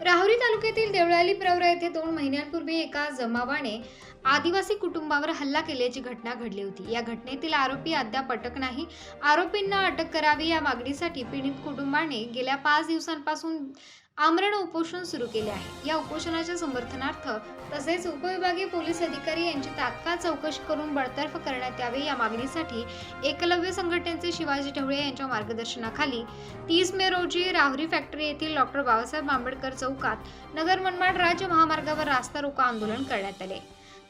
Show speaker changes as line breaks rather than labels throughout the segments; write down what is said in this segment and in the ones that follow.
राहुरी तालुक्यातील देवळाली प्रवरा येथे दोन महिन्यांपूर्वी एका जमावाने आदिवासी कुटुंबावर हल्ला केल्याची घटना घडली होती. या घटनेतील आरोपी अद्याप अटक नाही. आरोपींना अटक करावी या मागणीसाठी पीडित कुटुंबाने गेल्या पाच दिवसांपासून आमरण उपोषण सुरू केले आहे. या उपोषणाच्या समर्थनार्थ तसेच उपविभागीय पोलीस अधिकारी यांची तात्काळ चौकशी करून बडतर्फ करण्यात यावे या मागणीसाठी एकलव्य संघटनेचे शिवाजी ढवळे यांच्या मार्गदर्शनाखाली तीस मे रोजी राहुरी फॅक्टरी येथील डॉक्टर बाबासाहेब आंबेडकर चौकात नगर मनमाड राज्य महामार्गावर रास्ता रोको आंदोलन करण्यात आले.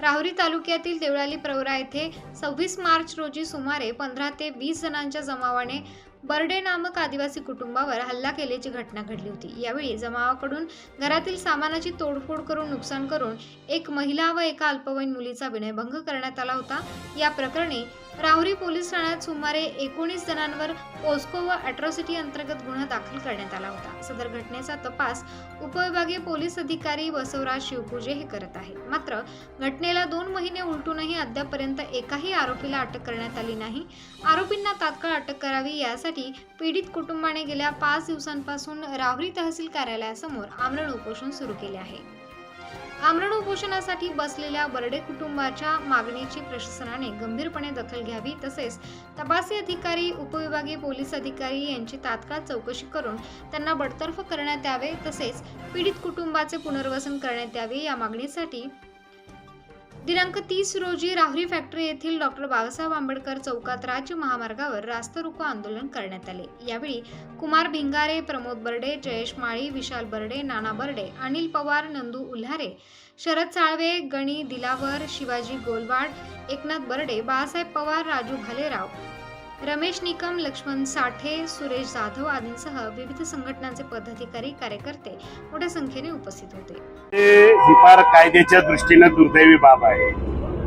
राहुरी तालुक्यातील देवळाली प्रवरा येथे सव्वीस मार्च रोजी सुमारे पंधरा ते वीस जणांच्या जमावाने बर्डे नामक आदिवासी कुटुंबावर हल्ला केल्याची घटना घडली होती. यावेळी जमावाकडून घरातील सामानाची तोडफोड करून नुकसान करून एक महिला व एका अल्पवयीन मुलीचा विनयभंग करण्यात आला होता. या प्रकरणी राहुरी पोलीस ठाण्यात सुमारे एकोणीस जणांवर पोस्को व अॅट्रॉसिटी अंतर्गत गुन्हा दाखल करण्यात आला होता. सदर घटनेचा तपास उपविभागीय पोलीस अधिकारी बसवराज शिवपूजे हे करत आहेत मात्र घटनेला दोन महिने उलटूनही अद्यापपर्यंत एकाही आरोपीला अटक करण्यात आली नाही. आरोपींना तात्काळ अटक करावी यासाठी पीडित कुटुंबाने गेल्या पाच दिवसांपासून राहुरी तहसील कार्यालयासमोर आमरण उपोषण सुरू केले आहे. आमरण उपोषणासाठी बसलेल्या बर्डे कुटुंबाच्या मागणीची प्रशासनाने गंभीरपणे दखल घ्यावी तसेच तपासी अधिकारी उपविभागीय पोलीस अधिकारी यांची तात्काळ चौकशी करून त्यांना बडतर्फ करण्यात यावे तसेच पीडित कुटुंबाचे पुनर्वसन करण्यात यावे या मागणीसाठी दिनांक तीस रोजी राहुरी फॅक्टरी येथील डॉक्टर बाबासाहेब आंबेडकर चौकात राज्य महामार्गावर रास्ता रोको आंदोलन करण्यात आले. यावेळी कुमार भिंगारे प्रमोद बर्डे जयेश माळी विशाल बर्डे नाना बर्डे अनिल पवार नंदू उल्हारे शरद साळवे गणी दिलावर शिवाजी गोलवाड एकनाथ बर्डे बाळासाहेब पवार राजू भालेराव रमेश निकम लक्ष्मण साठे सुरेश जाधव आदींसह विविध संघटनांचे पदाधिकारी कार्यकर्ते मोठ्या संख्येने उपस्थित होते.
हे ही फार कायद्याच्या दृष्टीनं दुर्दैवी बाब आहे.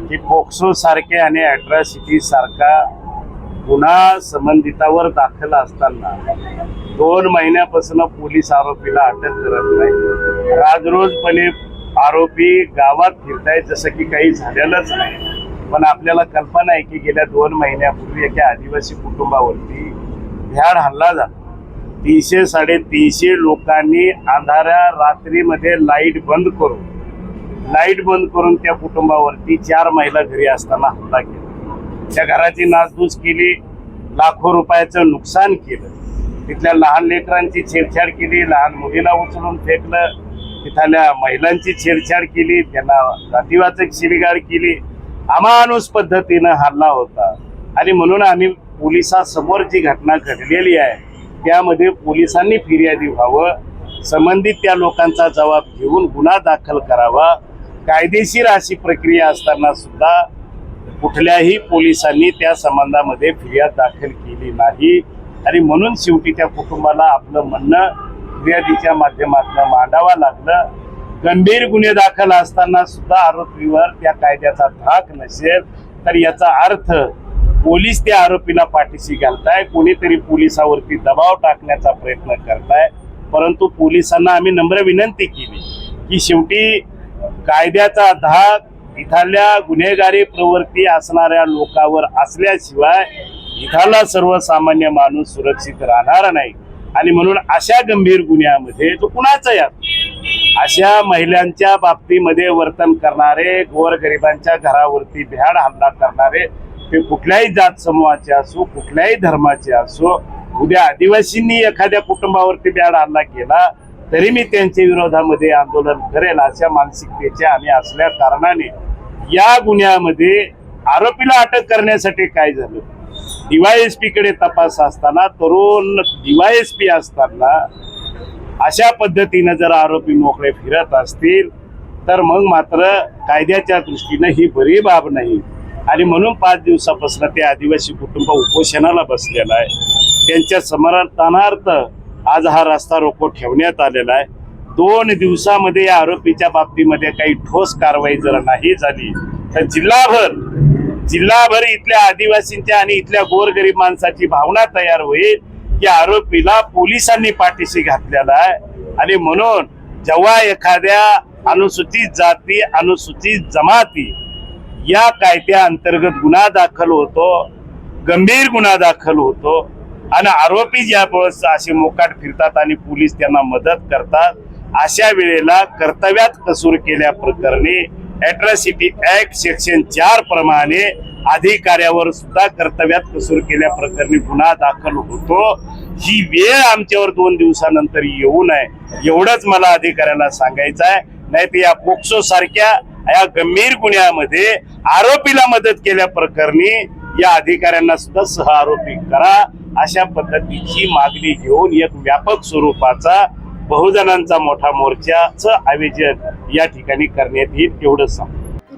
की पोक्सो सारखे आणि अॅट्रॉसिटी सारखा गुन्हा संबंधितावर दाखल असताना दोन महिन्यापासून पोलीस आरोपीला अटक करत नाही. राजरोजपणे आरोपी गावात फिरताय जसं की काही झालेलंच नाही. पण आपल्याला कल्पना आहे की गेल्या दोन महिन्यापूर्वी एका आदिवासी कुटुंबावरती भ्याड हल्ला झाला. तीनशे साडेतीनशे लोकांनी अंधाऱ्या रात्रीमध्ये लाइट बंद करून लाइट बंद करून त्या कुटुंबावरती चार महिला घरी असताना हल्ला केला. त्या घराची नासधूस केली लाखो रुपयाचं नुकसान केलं. तिथल्या लहान लेकरांची छेडछाड केली लहान मुलीला उचलून फेकलं तिथल्या महिलांची छेडछाड केली त्यांना जातीवाचक शिवीगाळ केली. अमानुष पद्धतीनं हल्ला होता. आणि म्हणून आम्ही पोलिसासमोर जी घटना घडलेली आहे त्यामध्ये पोलिसांनी फिर्यादी व्हावं संबंधित त्या लोकांचा जबाब घेऊन गुन्हा दाखल करावा. कायदेशीर अशी प्रक्रिया असताना सुद्धा कुठल्याही पोलिसांनी त्या संबंधामध्ये फिर्याद दाखल केली नाही. आणि म्हणून शेवटी त्या कुटुंबाला आपलं म्हणणं फिर्यादीच्या माध्यमातून मांडावं लागलं. गंभीर गुन्हे दाखल असताना सुद्धा आरोपीवर त्या कायद्याचा धाक नसेल तर याचा अर्थ पोलीस त्या आरोपीला पाठीशी घालताय कोणीतरी पोलिसावरती दबाव टाकण्याचा प्रयत्न करताय. परंतु पोलिसांना आम्ही नम्र विनंती केली की शेवटी कायद्याचा धाक इथल्या गुन्हेगारी प्रवृत्ती असणाऱ्या लोकांवर असल्याशिवाय इथला सर्वसामान्य माणूस सुरक्षित राहणार नाही. आणि म्हणून अशा गंभीर गुन्ह्यामध्ये तो कुणाचा या अशा महिलांच्या बाबतीमध्ये वर्तन करणारे गोरगरिबांच्या घरावरती भ्याड हल्ला करणारे ते कुठल्याही जात समूहाचे असो कुठल्याही धर्माचे असो उद्या आदिवासींनी एखाद्या कुटुंबावरती भ्याड हल्ला केला तरी मी त्यांच्या विरोधामध्ये आंदोलन करेल अशा मानसिकतेचे आम्ही असल्या कारणाने या गुन्ह्यामध्ये आरोपीला अटक करण्यासाठी काय झालं? डीवायएसपी कडे तपास असताना तरुण डीवायएसपी असताना अशा पद्धतीनं जर आरोपी मोकळे फिरत असतील तर मग मात्र कायद्याच्या दृष्टीनं ही बरी बाब नाही. आणि म्हणून पाच दिवसापासून ते आदिवासी कुटुंब उपोषणाला बसलेलं आहे. त्यांच्या समर्थनार्थ आज हा रस्ता रोको ठेवण्यात आलेला आहे. दोन दिवसामध्ये या आरोपीच्या बाबतीमध्ये काही ठोस कारवाई जर नाही झाली तर जिल्हाभर जिल्हाभर इथल्या आदिवासींच्या आणि इथल्या गोरगरीब माणसाची भावना तयार होईल. या आरोपीला पोलिसांनी पाठीशी घातलेला आहे. आणि म्हणून जेव्हा एखाद्या अनुसूचित जाती अनुसूचित जमाती या कायद्या अंतर्गत गुन्हा दाखल होतो गंभीर गुन्हा दाखल होतो आणि आरोपी ज्या वेळेस असे मोकाट फिरतात आणि पोलीस त्यांना मदत करतात अशा वेळेला कर्तव्यात कसूर केल्या प्रकरणी अॅट्रॉसिटी ऍक्ट सेक्शन चार प्रमाणे अधिकाऱ्यावर सुद्धा कर्तव्यात कसूर केल्या प्रकरणी गुन्हा दाखल होतो. ही वेळ आमच्यावर दोन दिवसानंतर येऊ नये एवढंच मला अधिकाऱ्याला सांगायचं आहे. नाही तर या पोक्सो सारख्या या गंभीर गुन्ह्यामध्ये आरोपीला मदत केल्या प्रकरणी या अधिकाऱ्यांना सुद्धा सह आरोपी करा. अशा पद्धतीची मागणी घेऊन एक व्यापक स्वरूपाचा बहुजनांचा मोठा मोर्चाचं आयोजन या ठिकाणी करण्यात येईल एवढंच सांगतो.